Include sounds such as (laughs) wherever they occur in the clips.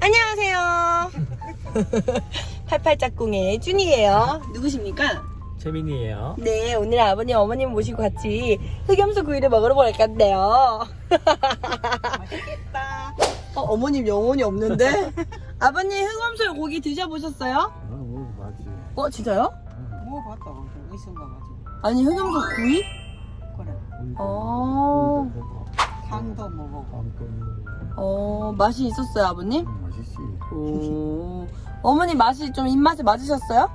안녕하세요. (laughs) 팔팔짝꿍의 준이에요. 누구십니까? 재민이에요. 네, 오늘 아버님, 어머님 모시고 같이 흑염소 구이를 먹으러 갈 건데요. 맛있겠다. 어, 어머님 영혼이 없는데? (laughs) 아버님 흑염소 고기 드셔보셨어요? 아, 뭐 맞지. 어, 진짜요? 먹어봤다. 어디선가 가지고. 아니, 흑염소 구이? 그래. 어, 탕도 먹어보고. 어, 맛이 있었어요, 아버님? 맛있지. 오. 어머니 맛이 좀 입맛에 맞으셨어요?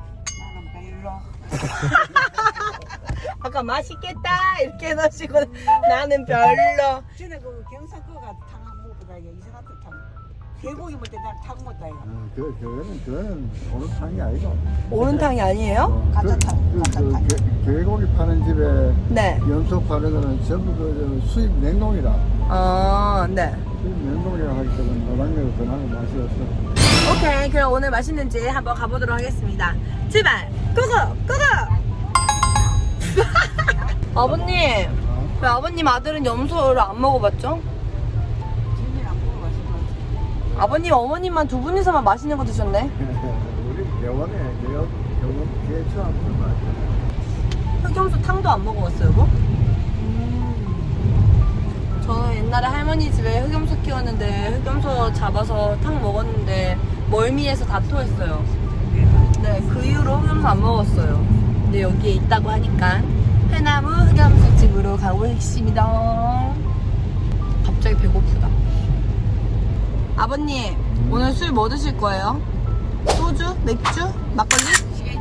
나는 별로. (laughs) 아까 맛있겠다 이렇게 해놓으시고 나는 별로 전에 그 경상 거가 탕 먹어보다 이거 이상한 탕. 개고기 먹을 때난탕 먹다 이거. 아, 그, 그거는, 그거는 어느 탕이 아니고. 오른탕이 아니에요? 어, 가짜탕, 그, 그, 가짜탕. 그, 게- 개고기 파는 집에 네. 연소 파는 거는 전부 그 저 수입 냉동이라. 어, 네. 수입 냉동이라 하기 때문에 노랑내로 전하고 맛이 없어. 오케이. 그럼 오늘 맛있는 집 한번 가보도록 하겠습니다. 출발! 고고! 고고! (laughs) 아버님, 어? 왜 아버님 아들은 염소를 안 먹어봤죠? 아버님, 어머님만 두 분이서만 맛있는 거 드셨네. (laughs) 우리 개원에, 개원, 개원, 개처럼 그 맛. 흑염소 탕도 안 먹어봤어요, 여보? 저는 옛날에 할머니 집에 흑염소 키웠는데 흑염소 잡아서 탕 먹었는데 멀미해서 다 토했어요. 네, 그 이후로 흑염소 안 먹었어요. 근데 여기에 있다고 하니까 해나무 흑염소 집으로 가보겠습니다. 갑자기 배고프다. 아버님, 오늘 술 뭐 드실 거예요? 소주? 맥주? 막걸리? 시계주.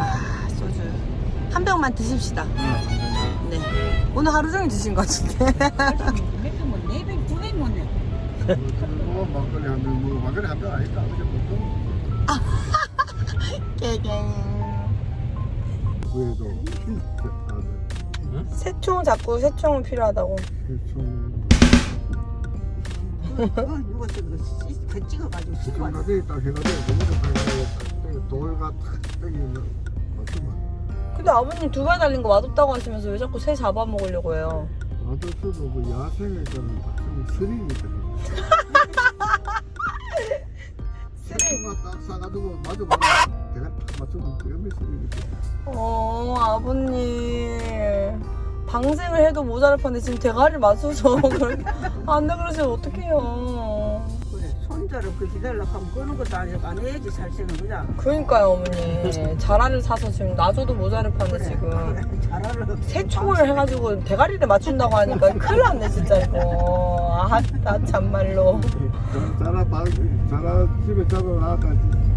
아, 소주. 한 병만 드십시다. 네. 오늘 하루 종일 드신 것 같은데. 몇병 먹네? 네 병, 두병 먹네. 뭐 막걸리 한 병, 뭐 막걸리 한병 아닐까? 그죠? 뭐 깨갱. 그래도 다들 새총 자꾸 새총은 필요하다고. 대충 그 근데 아버님 두 발 달린 거 맛없다고 하시면서 왜 자꾸 새 잡아먹으려고 해요? 수도 없고 야생의 거는 딱좀 스릴이거든 새콤가 딱 마주 보면 내가 딱 맞추면 위험이 스릴이거든 어, 아버님. 방생을 해도 모자랄 판데 지금 대가리를 맞춰서 (laughs) 안돼 그러시면 어떡해요. 그래. 손자를 그 기다리려고 하면 그런 것도 아니고 안 해야지 살생을 그냥. 그러니까요, 어머니. 자라를 사서 지금 놔줘도 모자랄 판데 지금. 잘하려. 새총을 해가지고 대가리를 맞춘다고 하니까 큰일 났네, 진짜 이거. 아, 나 참말로. 자라 방 자라 집에 잡아놨다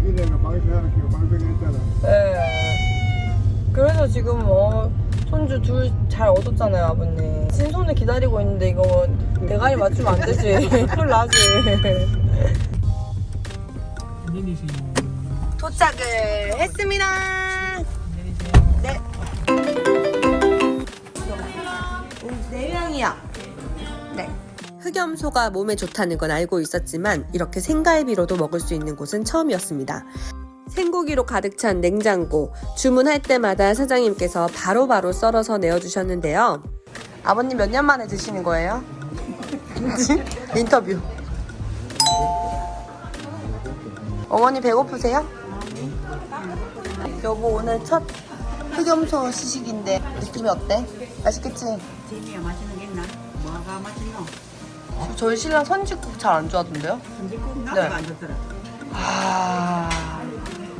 이내가 방생하는 게 방생했잖아 네. 그래서 지금 어, 손주 둘 잘 얻었잖아요, 아버님. 신손을 기다리고 있는데 이거 대가리 맞추면 안 되지. (laughs) 큰일 나지. 도착을 했습니다. 네. 네 명이야. 네. 흑염소가 몸에 좋다는 건 알고 있었지만 이렇게 생갈비로도 먹을 수 있는 곳은 처음이었습니다. 생고기로 가득 찬 냉장고, 주문할 때마다 사장님께서 바로 바로 썰어서 내어주셨는데요. 아버님 몇 년 만에 드시는 거예요? (laughs) 인터뷰. 어머니 배고프세요? 여보 오늘 첫 흑염소 시식인데 느낌이 어때? 맛있겠지? 재미야 맛있는 게 있나? 뭐가 맛있노? 저희 신랑 선지국 잘 안 좋아하던데요? 전지국 나도 네. 안 좋더라. 아...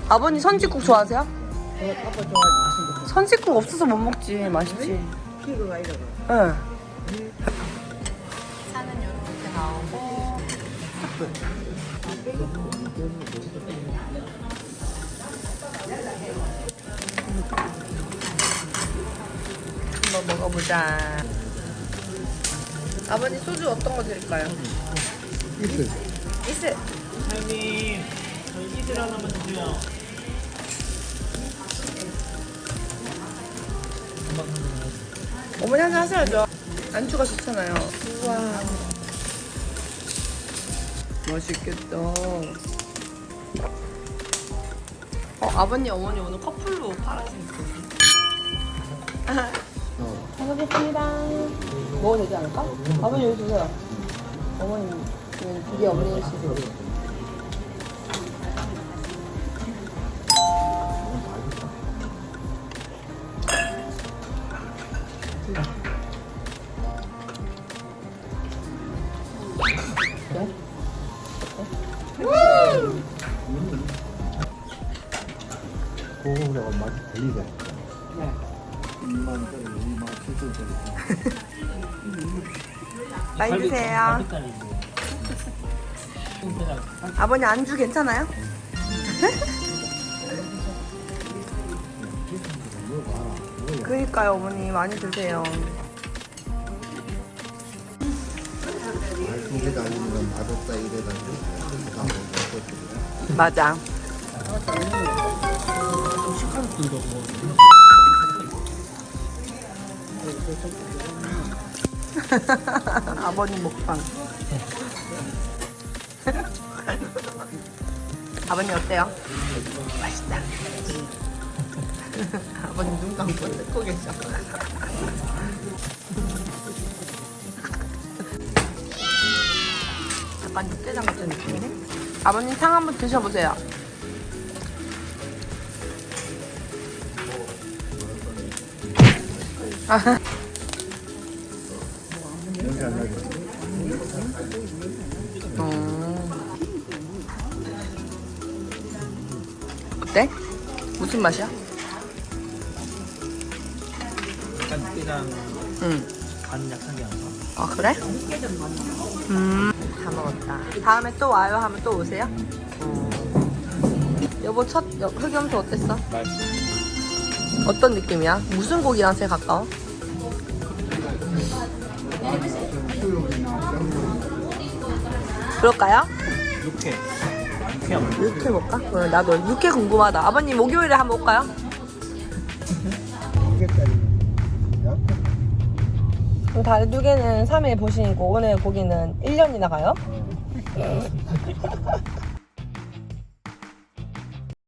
아버님 선지국 좋아하세요? 아빠 좋아하지. 선지국 없어서 못 먹지 맛있지 피부가 이러고. 응. 한번 먹어보자. 아버님 소주 어떤 거 드릴까요? 이틀 이슬. 사장님, 저희 이슬 하나만 주세요. 어머니 한잔 하셔야죠. 안주가 좋잖아요. 우와. 맛있겠다. 어, 아버님, 어머니 오늘 커플로 팔아주는 거지. 잘 먹겠습니다. 먹어도 되지 않을까? 아버님 여기 주세요. 어머님. 이게 어머니 식. 고구려가 맛이 들리네. 2만 원짜리, 2만 7천 원짜리. 많이 드세요. 아버님 안주 괜찮아요? (laughs) 그니까요 어머니 많이 드세요. 두개 다니면 맛없다 이래가지고 먹었거든요. 맞아. (laughs) 아버님 먹방. (laughs) 아버님 어때요? 맛있다. (laughs) 아버님 눈 감고 듣고 계셔. 약간 육개장 같은 느낌이네. 아버님 탕 한번 드셔보세요. 연기 안 나게. 어때? 무슨 맛이야? 약간 육개장 응. 간 약하게 한 거. 아 그래? 음. 다 먹었다. 다음에 또 와요 하면 또 오세요? 여보 첫 여- 흑염소 어땠어? 맛있어. 어떤 느낌이야? 무슨 고기랑 제일 가까워? 그럴까요? 육회. 육회 안 먹어. 육회 먹까? 응, 나도 육회 궁금하다. 아버님 목요일에 한번 올까요? 약간 다른 두 개는 3일 보신이고 오늘 고기는 1년이나 가요?